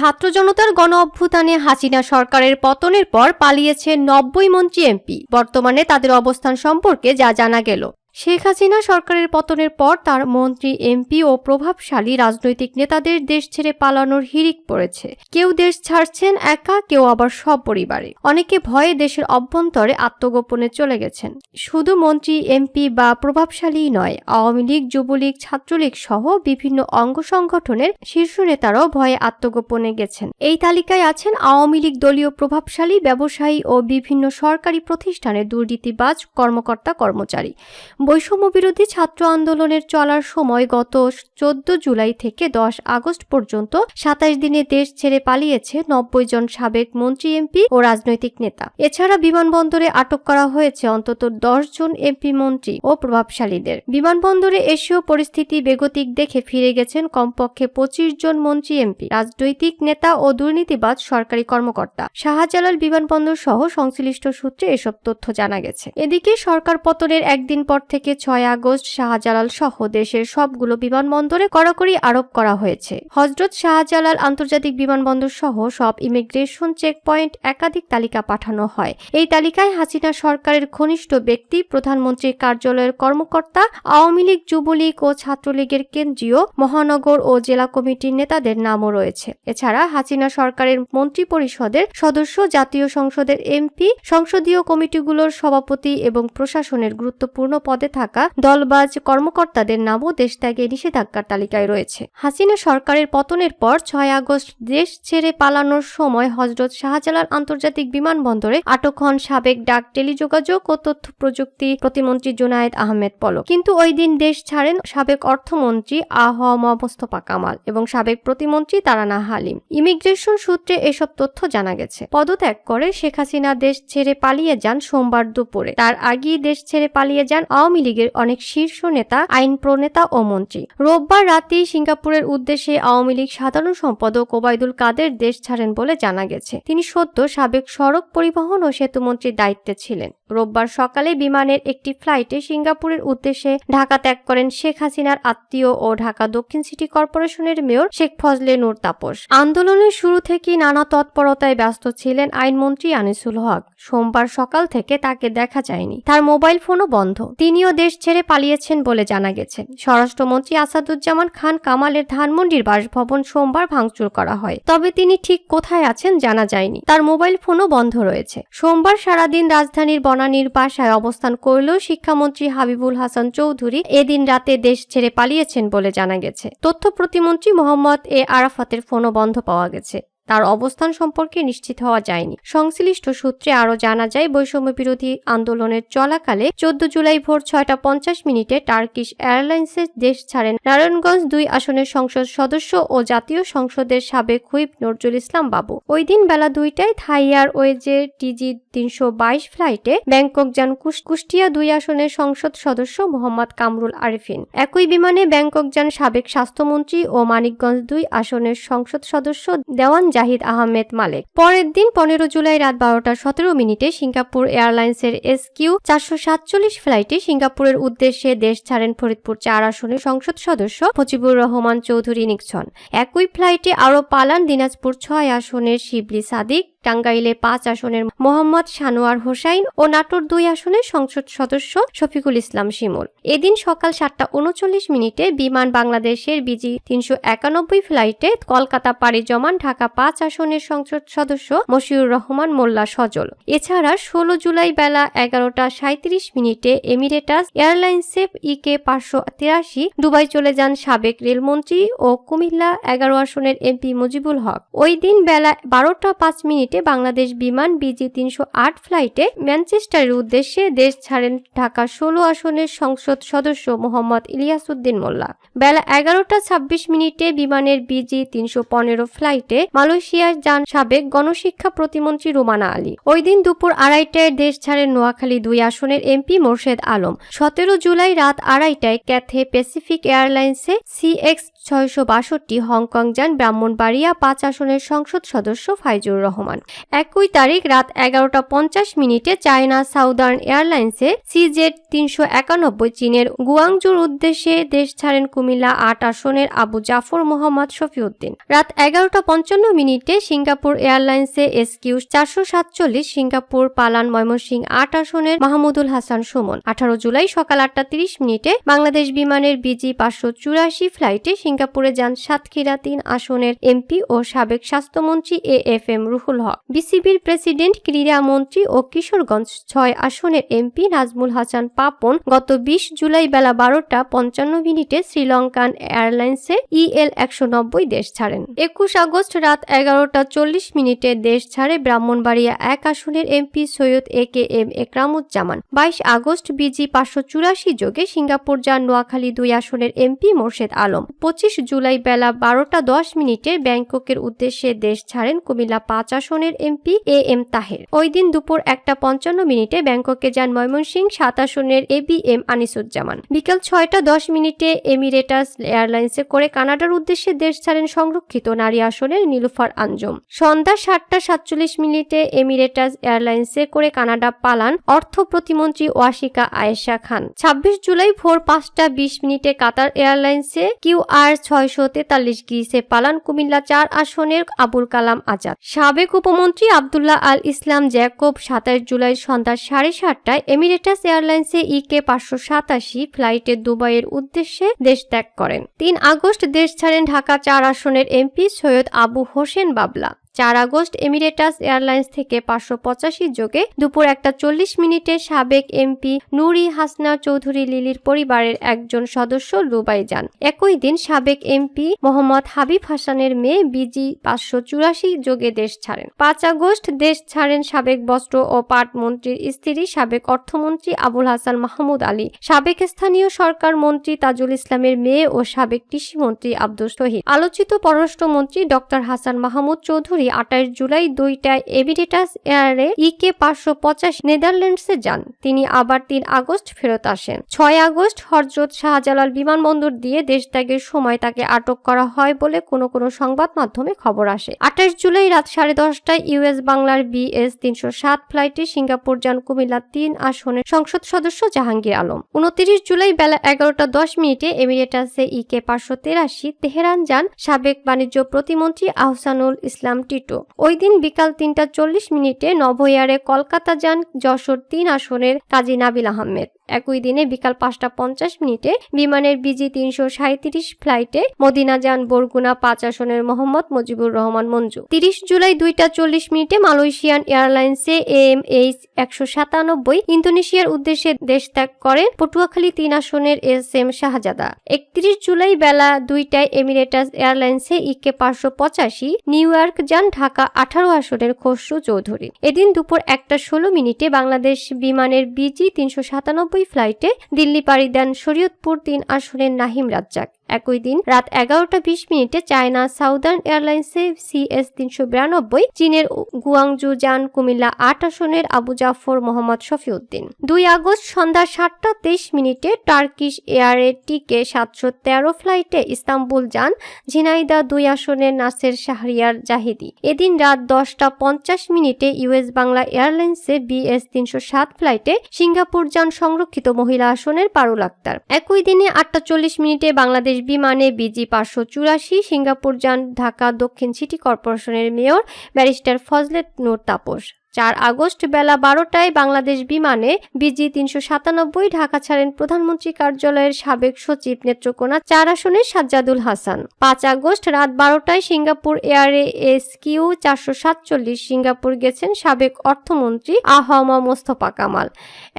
ছাত্র জনতার গণ অভ্যুত্থানে হাসিনা সরকারের পতনের পর পালিয়েছে নব্বই মন্ত্রী এমপি। বর্তমানে তাদের অবস্থান সম্পর্কে যা জানা গেল। শেখ হাসিনা সরকারের পতনের পর তার মন্ত্রী, এমপি ও প্রভাবশালী রাজনৈতিক নেতাদের দেশ ছেড়ে পালানোর হিড়িক পড়েছে। কেউ দেশ ছাড়ছেন একা, কেউ আবার সব পরিবারে। অনেকে ভয়ে দেশের অভ্যন্তরে আত্মগোপনে চলে গেছেন। শুধু মন্ত্রী, এমপি বা প্রভাবশালী নয়, আওয়ামী লীগ, যুবলীগ, ছাত্রলীগ সহ বিভিন্ন অঙ্গ সংগঠনের শীর্ষ নেতারাও ভয়ে আত্মগোপনে গেছেন। এই তালিকায় আছেন আওয়ামী লীগ দলীয় প্রভাবশালী, ব্যবসায়ী ও বিভিন্ন সরকারি প্রতিষ্ঠানের দুর্নীতিবাজ কর্মকর্তা কর্মচারী বৈষম্য বিরোধী ছাত্র আন্দোলনের চলার সময় গত চোদ্দ জুলাই থেকে দশ আগস্ট পর্যন্ত সাতাশ দিনে দেশ ছেড়ে পালিয়েছে নব্বই জন সাবেক মন্ত্রী, এমপি ও রাজনৈতিক নেতা। এছাড়া বিমানবন্দরে আটক করা হয়েছে অন্তত দশ জন এমপি, মন্ত্রী ও প্রভাবশালীদের। বিমানবন্দরে এসেও পরিস্থিতি বেগতিক দেখে ফিরে গেছেন কমপক্ষে পঁচিশ জন মন্ত্রী, এমপি, রাজনৈতিক নেতা ও দুর্নীতিবাদ সরকারি কর্মকর্তা। শাহজালাল বিমানবন্দর সহ সংশ্লিষ্ট সূত্রে এসব তথ্য জানা গেছে। এদিকে সরকার পতনের একদিন পর থেকে ছয় আগস্ট শাহজালাল সহ দেশের সবগুলো বিমানবন্দরে কড়াকড়ি আরোপ করা হয়েছে। হজরত শাহজালাল আন্তর্জাতিক বিমানবন্দর সহ সব ইমিগ্রেশন চেকপয়েন্ট একাধিক তালিকা পাঠানো হয়। এই তালিকায় হাসিনা সরকারের ঘনিষ্ঠ ব্যক্তি, প্রধানমন্ত্রীর কার্যালয়ের কর্মকর্তা, আওয়ামী লীগ যুবলীগ ও ছাত্রলীগের কেন্দ্রীয় মহানগর ও জেলা কমিটির নেতাদের নামও রয়েছে। এছাড়া হাসিনা সরকারের মন্ত্রী পরিষদের সদস্য, জাতীয় সংসদের এমপি, সংসদীয় কমিটিগুলোর সভাপতি এবং প্রশাসনের গুরুত্বপূর্ণ পদে থাকা দলবাজ কর্মকর্তাদের নামও দেশ ত্যাগে নিষেধাজ্ঞার তালিকায় রয়েছে। হাসিনা সরকারের পতনের পর ছয় আগস্ট দেশ ছেড়ে পালানোর সময় হজরত শাহজালাল আন্তর্জাতিক বিমানবন্দরে আটক হন সাবেক ডাক টেলিযোগাযোগ ও তথ্য প্রযুক্তি প্রতিমন্ত্রী জুনায়েদ আহমেদ পলক। কিন্তু ওই দিন দেশ ছাড়েন সাবেক অর্থমন্ত্রী আহ মোস্তফা কামাল এবং সাবেক প্রতিমন্ত্রী তারানা হালিম। ইমিগ্রেশন সূত্রে এসব তথ্য জানা গেছে। পদত্যাগ করে শেখ হাসিনা দেশ ছেড়ে পালিয়ে যান সোমবার দুপুরে। তার আগেই দেশ ছেড়ে পালিয়ে যান আওয়ামী লীগের অনেক শীর্ষ নেতা, আইন প্রণেতা ও মন্ত্রী। রোববার রাতে সিঙ্গাপুরের উদ্দেশ্যে আওয়ামী লীগ সাধারণ সম্পাদক ওবায়দুল কাদের দেশ ছাড়েন বলে জানা গেছে। তিনি সদ্য সাবেক সড়ক পরিবহন ও সেতুমন্ত্রীর দায়িত্বে ছিলেন। রোববার সকালে বিমানের একটি ফ্লাইটে সিঙ্গাপুরের উদ্দেশ্যে ঢাকা ত্যাগ করেন শেখ হাসিনার আত্মীয় ও ঢাকা দক্ষিণ সিটি কর্পোরেশনের মেয়র শেখ ফজলে নূর তাপস। আন্দোলনের শুরু থেকেই নানা তৎপরতায় ব্যস্ত ছিলেন আইনমন্ত্রী আনিসুল হক। সোমবার সকাল থেকে তাকে দেখা যায়নি। তার মোবাইল ফোনও বন্ধ। তিনিও দেশ ছেড়ে পালিয়েছেন বলে জানা গেছে। স্বরাষ্ট্রমন্ত্রী আসাদুজ্জামান খান কামালের ধানমন্ডির বাসভবন সোমবার ভাঙচুর করা হয়। তবে তিনি ঠিক কোথায় আছেন জানা যায়নি। তার মোবাইল ফোনও বন্ধ রয়েছে। সোমবার সারাদিন রাজধানীর বনানীর বাসায় অবস্থান করলেও শিক্ষামন্ত্রী হাবিবুল হাসান চৌধুরী এদিন রাতে দেশ ছেড়ে পালিয়েছেন বলে জানা গেছে। তথ্য প্রতিমন্ত্রী মোহাম্মদ এ আরাফাতের ফোনও বন্ধ পাওয়া গেছে। তার অবস্থান সম্পর্কে নিশ্চিত হওয়া যায়নি। সংশ্লিষ্ট সূত্রে আরও জানা যায় বৈষম্য বিরোধী আন্দোলনের চলাকালে চোদ্দ জুলাই ভোর ছয়টা পঞ্চাশ মিনিটে টার্কিশ এয়ারলাইন্সের দেশ ছাড়েন নারায়ণগঞ্জ দুই আসনের সংসদ সদস্য ও জাতীয় সংসদের সাবেক হুইপ নজরুল ইসলাম বাবু। ওই দিন বেলা দুইটায় থাই এয়ারওয়েজের টিজি তিনশো বাইশ ফ্লাইটে ব্যাংকক যান কুষ্টিয়া দুই আসনের সংসদ সদস্য মোহাম্মদ কামরুল আরিফিন। একই বিমানে ব্যাংকক যান সাবেক স্বাস্থ্যমন্ত্রী ও মানিকগঞ্জ দুই আসনের সংসদ সদস্য দেওয়ান জাহিদ আহমেদ মালেক। পরের দিন পনেরো জুলাই রাত বারোটা সতেরো মিনিটে সিঙ্গাপুর এয়ারলাইন্সের এস কিউ চারশো সাতচল্লিশ ফ্লাইটে সিঙ্গাপুরের উদ্দেশ্যে দেশ ছাড়েন ফরিদপুর চার আসনের সংসদ সদস্য মুজিবুর রহমান চৌধুরী নিকছন একই ফ্লাইটে আরও পালান দিনাজপুর ছয় আসনের শিবলি সাদিক, টাঙ্গাইলে পাঁচ আসনের মোহাম্মদ সানোয়ার হোসাইন ও নাটোর দুই আসনের সংসদ সদস্য শফিকুল ইসলাম শিমুল। এদিন সকাল সাতটা উনচল্লিশ মিনিটে বিমান বাংলাদেশের বিজি তিনশো একানব্বই ফ্লাইটে কলকাতা পাড়ি জমান ঢাকা পাঁচ আসনের সংসদ সদস্য মশিউর রহমান মোল্লা সজল। এছাড়া ষোলো জুলাই বেলা এগারোটা সাঁত্রিশ মিনিটে এমিরেটাস এয়ারলাইন্সে ইকে পাঁচশো তিরাশি দুবাই চলে যান সাবেক রেলমন্ত্রী ও কুমিল্লা এগারো আসনের এমপি মুজিবুল হক। ওই দিন বেলা বারোটা পাঁচ মিনিটে বাংলাদেশ বিমান বিজি তিনশো আট ফ্লাইটে ম্যানচেস্টারের উদ্দেশ্যে দেশ ছাড়েন ঢাকা ষোলো আসনের সংসদ সদস্য মোহাম্মদ ইলিয়াসউদ্দিন মোল্লা। বেলা এগারোটা ছাব্বিশ মিনিটে বিমানের বিজি তিনশো পনেরো ফ্লাইটে মালয়েশিয়ার যান সাবেক গণশিক্ষা প্রতিমন্ত্রী রুমানা আলী। ওই দিন দুপুর আড়াইটায় দেশ ছাড়েন নোয়াখালী দুই আসনের এমপি মোর্শেদ আলম। সতেরো জুলাই রাত আড়াইটায় ক্যাথে প্যাসিফিক এয়ারলাইন্সে সিএক্স ছয়শো বাষট্টি হংকং যান ব্রাহ্মণবাড়িয়া পাঁচ আসনের সংসদ সদস্য ফাইজুর রহমান। একই তারিখ রাত এগারোটা পঞ্চাশ মিনিটে চায়না সাউদার্ন এয়ারলাইন্সে সিজেড তিনশো একানব্বই চীনের গুয়াংজুর উদ্দেশ্যে দেশ ছাড়েন কুমিল্লা আট আসনের আবু জাফর মোহাম্মদ শফিউদ্দিন। রাত এগারোটা পঞ্চান্ন মিনিটে সিঙ্গাপুর এয়ারলাইন্সে এসকিউ চারশো সাতচল্লিশ, সিঙ্গাপুর পালান ময়মনসিং আট আসনের মাহমুদুল হাসান সুমন। আঠারো জুলাই সকাল আটটা তিরিশ মিনিটে বাংলাদেশ বিমানের বিজি পাঁচশো চুরাশি ফ্লাইটে সিঙ্গাপুরে যান সাতক্ষীরা তিন আসনের এমপি ও সাবেক স্বাস্থ্যমন্ত্রী A F M Ruhul Haque. বিসিবির প্রেসিডেন্ট ক্রীড়ামন্ত্রী ও কিশোরগঞ্জ ছয় আসনের এমপি নাজমুল হাসান পাপন গত বিশ জুলাই বেলা বারোটা পঞ্চান্ন মিনিটে শ্রীলঙ্কান এয়ারলাইন্সে ইএল একশো নব্বই দেশ ছাড়েন। একুশ আগস্ট রাত এগারোটা চল্লিশ মিনিটে দেশ ছাড়ে ব্রাহ্মণবাড়িয়া এক আসনের MP Syed A K M Ekramuzzaman. বাইশ আগস্ট বিজি পাঁচশো চুরাশি যোগে সিঙ্গাপুর যান নোয়াখালী দুই আসনের এমপি মোর্শেদ আলম। পঁচিশ জুলাই বেলা বারোটা দশ মিনিটে ব্যাংককের উদ্দেশ্যে দেশ ছাড়েন কুমিল্লা পাঁচ আসনের এমপি এ এম তাহের। ওই দিন দুপুর একটা পঞ্চান্ন মিনিটে ব্যাংককে যান ময়মনসিংহ সাত আসনের এ বি এম আনিসুজ্জামান। বিকেল ছয়টা দশ মিনিটে এমিরেটাস এয়ারলাইন্সে করে কানাডার উদ্দেশ্যে দেশ ছাড়েন সংরক্ষিত নারী আসনের নীলুফার আঞ্জম। সন্ধ্যা সাতটা সাতচল্লিশ মিনিটে এমিরেটাস এয়ারলাইন্সে করে কানাডা পালান অর্থ প্রতিমন্ত্রী ওয়াশিকা আয়েশা খান। ছাব্বিশ জুলাই ভোর পাঁচটা বিশ মিনিটে কাতার এয়ারলাইন্সে কিউ আর ছয়শো তেতাল্লিশ গ্রিসে পালান কুমিল্লা চার আসনের আবুল কালাম আজাদ। সাবেক উপমন্ত্রী আবদুল্লাহ আল ইসলাম জ্যাকব সাতাশ জুলাই সন্ধ্যা সাড়ে সাতটায় এমিরেটাস এয়ারলাইন্সে কে পাঁচশো সাতাশি ফ্লাইটে দুবাইয়ের উদ্দেশ্যে দেশ ত্যাগ করেন। তিন আগস্ট দেশ ছাড়েন ঢাকা চার আসনের এমপি সৈয়দ আবু হোসেন বাবলা। চার আগস্ট এমিরেটাস এয়ারলাইন্স থেকে পাঁচশো পঁচাশি যোগে দুপুর একটা চল্লিশ মিনিটে সাবেক এমপি নুরি হাসনা চৌধুরী লিলির পরিবারের একজন সদস্য দুবাই যান একই দিন সাবেক এমপি মোহাম্মদ হাবিব হাসানের মেয়ে বিজি পাঁচশো চুরাশি যোগে দেশ ছাড়েন। পাঁচ আগস্ট দেশ ছাড়েন সাবেক বস্ত্র ও পাট মন্ত্রীর স্ত্রী সাবেক অর্থমন্ত্রী আবুল হাসান মাহমুদ আলী। সাবেক স্থানীয় সরকার মন্ত্রী তাজুল ইসলামের মেয়ে ও সাবেক কৃষিমন্ত্রী আব্দুল শহীদ আলোচিত পররাষ্ট্রমন্ত্রী ডক্টর হাসান মাহমুদ চৌধুরী আঠাশ জুলাই দুইটায় এমিরেটাস এয়ারে ইকে পাঁচশো পঁচাশি নেদারল্যান্ডসে যান। তিনি আবার তিন আগস্ট ফেরত আসেন। ছয় আগস্ট হরজত শাহজালাল বিমানবন্দর দিয়ে দেশ ত্যাগের সময় তাকে আটক করা হয় বলে কোনো কোনো সংবাদ মাধ্যমে খবর আসে। আঠাশ জুলাই রাত সাড়ে দশটায় ইউএস বাংলার বিএস তিনশো সাত ফ্লাইটে সিঙ্গাপুর যান কুমিল্লা তিন আসনের সংসদ সদস্য জাহাঙ্গীর আলম। উনত্রিশ জুলাই বেলা এগারোটা দশ মিনিটে এমিরেটাসে ইকে পাঁচশো তেরাশি তেহরান যান সাবেক বাণিজ্য প্রতিমন্ত্রী আহসানুল ইসলাম টিটো। ওই দিন বিকাল তিনটা চল্লিশ মিনিটে নভোয়ারে কলকাতা যান যশোর তিন আসনের কাজী নাবিল আহমেদ। একই দিনে বিকাল পাঁচটা পঞ্চাশ মিনিটে বিমানের বিজি তিনশো সাঁত্রিশ ফ্লাইটে মদিনা যান বরগুনা পাঁচ আসনের মোহাম্মদ মুজিবুর রহমান মঞ্জু। তিরিশ জুলাই দুইটা চল্লিশ মিনিটে মালয়েশিয়ান এয়ারলাইন্সে এম এইচ একশো সাতানব্বই ইন্দোনেশিয়ার উদ্দেশ্যে দেশ ত্যাগ করেন পটুয়াখালী তিন আসনের এস এম শাহজাদা। একত্রিশ জুলাই বেলা দুইটায় এমিরেটাস এয়ারলাইন্সে ইকে পাঁচশো পঁচাশি, নিউ ইয়র্ক যান ঢাকা আঠারো আসনের খসরু চৌধুরী। এদিন দুপুর একটা ষোলো মিনিটে বাংলাদেশ বিমানের বিজি তিনশো সাতানব্বই ফ্লাইটে দিল্লি পাড়ি দেন শরীয়তপুর তিন আসনের নাহিম রাজ্জাক। একই দিন রাত এগারোটা বিশ মিনিটে চায়না সাউদার্ন এয়ারলাইন্সে সিএস তিনশো বিরানব্বই চীনের গুয়াংজু যান কুমিল্লা আট আসনের আবু জাফর মোহাম্মদ শফিউদ্দিন। দুই আগস্ট সন্ধ্যা সাতটা তেইশ মিনিটে টার্কিশ এয়ারে টিকে সাতশো তেরো ফ্লাইটে ইস্তাম্বুল যান ঝিনাইদা দুই আসনের নাসের শাহরিয়ার জাহিদি। এদিন রাত দশটা পঞ্চাশ মিনিটে ইউএস বাংলা এয়ারলাইন্সে বিএস তিনশো সাত ফ্লাইটে সিঙ্গাপুর যান সংরক্ষিত মহিলা আসনের পারুল আক্তার। একই দিনে আটটা চল্লিশ মিনিটে বাংলাদেশ বিমানে বিজি পাঁচশো চুরাশি, সিঙ্গাপুর যান ঢাকা দক্ষিণ সিটি কর্পোরেশনের মেয়র ব্যারিস্টার ফজলে নূর তাপস। চার আগস্ট বেলা বারোটায় বাংলাদেশ বিমানে বিজি তিনশো সাতানব্বই ঢাকা ছাড়েন প্রধানমন্ত্রী কার্যালয়ের সাবেক সচিব নেত্রকোনা চার আসনের সাজ্জাদুল হাসান। পাঁচ আগস্ট রাত বারোটায় সিঙ্গাপুর এয়ারে এস কিউ চারশো সাতচল্লিশ সিঙ্গাপুর গেছেন সাবেক অর্থমন্ত্রী আহমা মোস্তফা কামাল।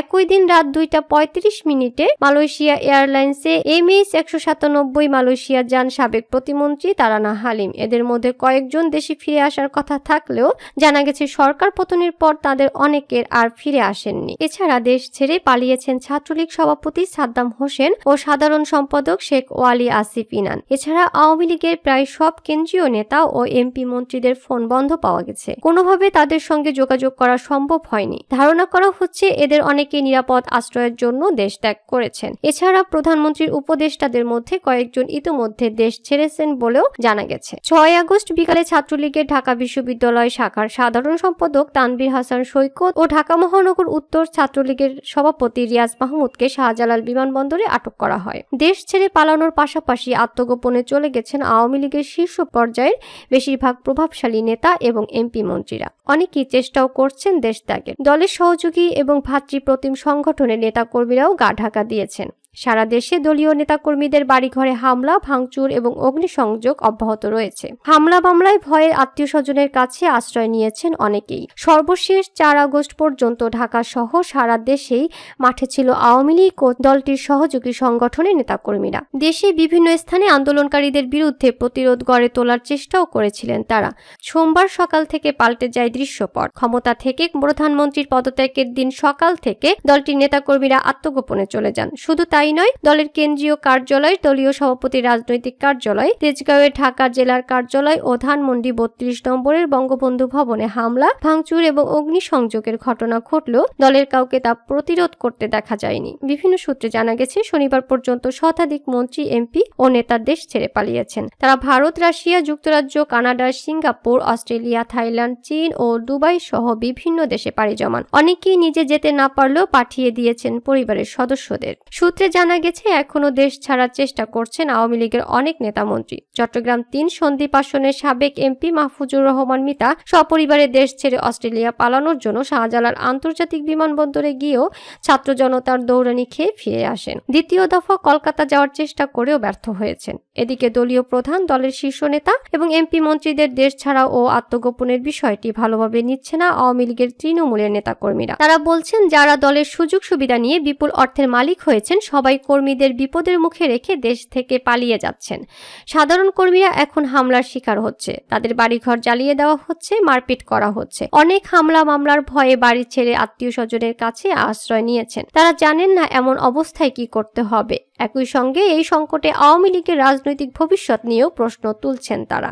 একই দিন রাত দুইটা পঁয়ত্রিশ মিনিটে মালয়েশিয়া এয়ারলাইন্সে এম এমএইচ একশো সাতানব্বই মালয়েশিয়া যান সাবেক প্রতিমন্ত্রী তারানা হালিম। এদের মধ্যে কয়েকজন দেশে ফিরে আসার কথা থাকলেও জানা গেছে সরকার পতন পতনের পর তাদের অনেকের আর ফিরে আসেননি। এছাড়া দেশ ছেড়ে পালিয়েছেন ছাত্রলীগ সভাপতি সাদ্দাম হোসেন ও সাধারণ সম্পাদক শেখ ওয়ালি আসিফ ইনান। এছাড়া আওয়ামী লীগের প্রায় সব কেন্দ্রীয় নেতা ও এমপি মন্ত্রীদের ফোন বন্ধ পাওয়া গেছে। কোনোভাবে তাদের সঙ্গে যোগাযোগ করা সম্ভব হয়নি। ধারণা করা হচ্ছে এদের অনেকে নিরাপদ আশ্রয়ের জন্য দেশ ত্যাগ করেছেন। এছাড়া প্রধানমন্ত্রীর উপদেষ্টাদের মধ্যে কয়েকজন ইতোমধ্যে দেশ ছেড়েছেন বলেও জানা গেছে। ছয় আগস্ট বিকালে ছাত্রলীগের ঢাকা বিশ্ববিদ্যালয় শাখার সাধারণ সম্পাদক তানভীর হাসান সৈকত ও ঢাকা মহানগর উত্তর ছাত্রলীগের সভাপতি রিয়াজ মাহমুদকে শাহজালাল বিমানবন্দরে আটক করা হয়। দেশ ছেড়ে পালানোর পাশাপাশি আত্মগোপনে চলে গেছেন আওয়ামী লীগের শীর্ষ পর্যায়ের বেশিরভাগ প্রভাবশালী নেতা এবং এমপি মন্ত্রীরা। অনেকেই চেষ্টাও করছেন দেশ ত্যাগের। দলের সহযোগী এবং ভাতৃপ্রতিম সংগঠনের নেতাকর্মীরাও গা ঢাকা দিয়েছেন। সারা দেশে দলীয় নেতাকর্মীদের বাড়িঘরে হামলা, ভাঙচুর এবং অগ্নিসংযোগ অব্যাহত রয়েছে। হামলা মামলায় ভয়ে আত্মীয় স্বজনের কাছে আশ্রয় নিয়েছেন অনেকেই। সর্বশেষ চার আগস্ট পর্যন্ত ঢাকা সহ সারা দেশেই মাঠে ছিল আওয়ামী লীগ ও দলটির সহযোগী সংগঠনের নেতাকর্মীরা। দেশে বিভিন্ন স্থানে আন্দোলনকারীদের বিরুদ্ধে প্রতিরোধ গড়ে তোলার চেষ্টাও করেছিলেন তারা। সোমবার সকাল থেকে পাল্টে যায় দৃশ্যপট। ক্ষমতা থেকে প্রধানমন্ত্রীর পদত্যাগের দিন সকাল থেকে দলটির নেতাকর্মীরা আত্মগোপনে চলে যান। শুধু তাই নয়, দলের কেন্দ্রীয় কার্যালয়, দলীয় সভাপতির রাজনৈতিক কার্যালয়, তেজগাঁওয়ের ঢাকা জেলার কার্যালয় ও ধানমন্ডি বত্রিশ নম্বরের বঙ্গবন্ধু ভবনে হামলা, ভাঙচুর এবং অগ্নিসংযোগের ঘটনা ঘটলেও দলের কাউকে তা প্রতিরোধ করতে দেখা যায়নি। বিভিন্ন সূত্রে জানা গেছে, শনিবার পর্যন্ত শতাধিক মন্ত্রী, এমপি ও নেতা দেশ ছেড়ে পালিয়েছেন। তারা ভারত, রাশিয়া, যুক্তরাজ্য, কানাডা, সিঙ্গাপুর, অস্ট্রেলিয়া, থাইল্যান্ড, চীন ও দুবাই সহ বিভিন্ন দেশে পাড়ি জমান। অনেকেই নিজে যেতে না পারলেও পাঠিয়ে দিয়েছেন পরিবারের সদস্যদের। সূত্রে জানা গেছে, এখনও দেশ ছাড়ার চেষ্টা করছেন আওয়ামী লীগের অনেক নেতা মন্ত্রী। চট্টগ্রাম তিন সন্দীপ আসনের সাবেক এমপি মাহফুজুর রহমান মিতা সপরিবারে দেশ ছেড়ে অস্ট্রেলিয়া পালানোর জন্য শাহজালাল আন্তর্জাতিক বিমানবন্দরে গিয়েও ছাত্র জনতার দৌড়ানি খেয়ে ফিরে আসেন। দ্বিতীয় দফা কলকাতা যাওয়ার চেষ্টা করেও ব্যর্থ হয়েছেন। এদিকে দলীয় প্রধান দলের শীর্ষ নেতা এবং এমপি মন্ত্রীদের দেশ ছাড়া ও আত্মগোপনের বিষয়টি ভালোভাবে নিচ্ছে না আওয়ামী লীগের তৃণমূলের নেতাকর্মীরা। তারা বলছেন, যারা দলের সুযোগ সুবিধা নিয়ে বিপুল অর্থের মালিক হয়েছেন সবাই কর্মীদের বিপদের মুখে রেখে দেশ থেকে পালিয়ে যাচ্ছেন। সাধারণ কর্মীরা এখন হামলার শিকার হচ্ছে। তাদের বাড়িঘর জ্বালিয়ে দেওয়া হচ্ছে, মারপিট করা হচ্ছে। অনেক হামলা মামলার ভয়ে বাড়ি ছেড়ে আত্মীয় স্বজনের কাছে আশ্রয় নিয়েছেন। তারা জানেন না এমন অবস্থায় কি করতে হবে। একই সঙ্গে এই সংকটে আওয়ামী লীগের রাজনৈতিক ভবিষ্যৎ নিয়েও প্রশ্ন তুলছেন তারা।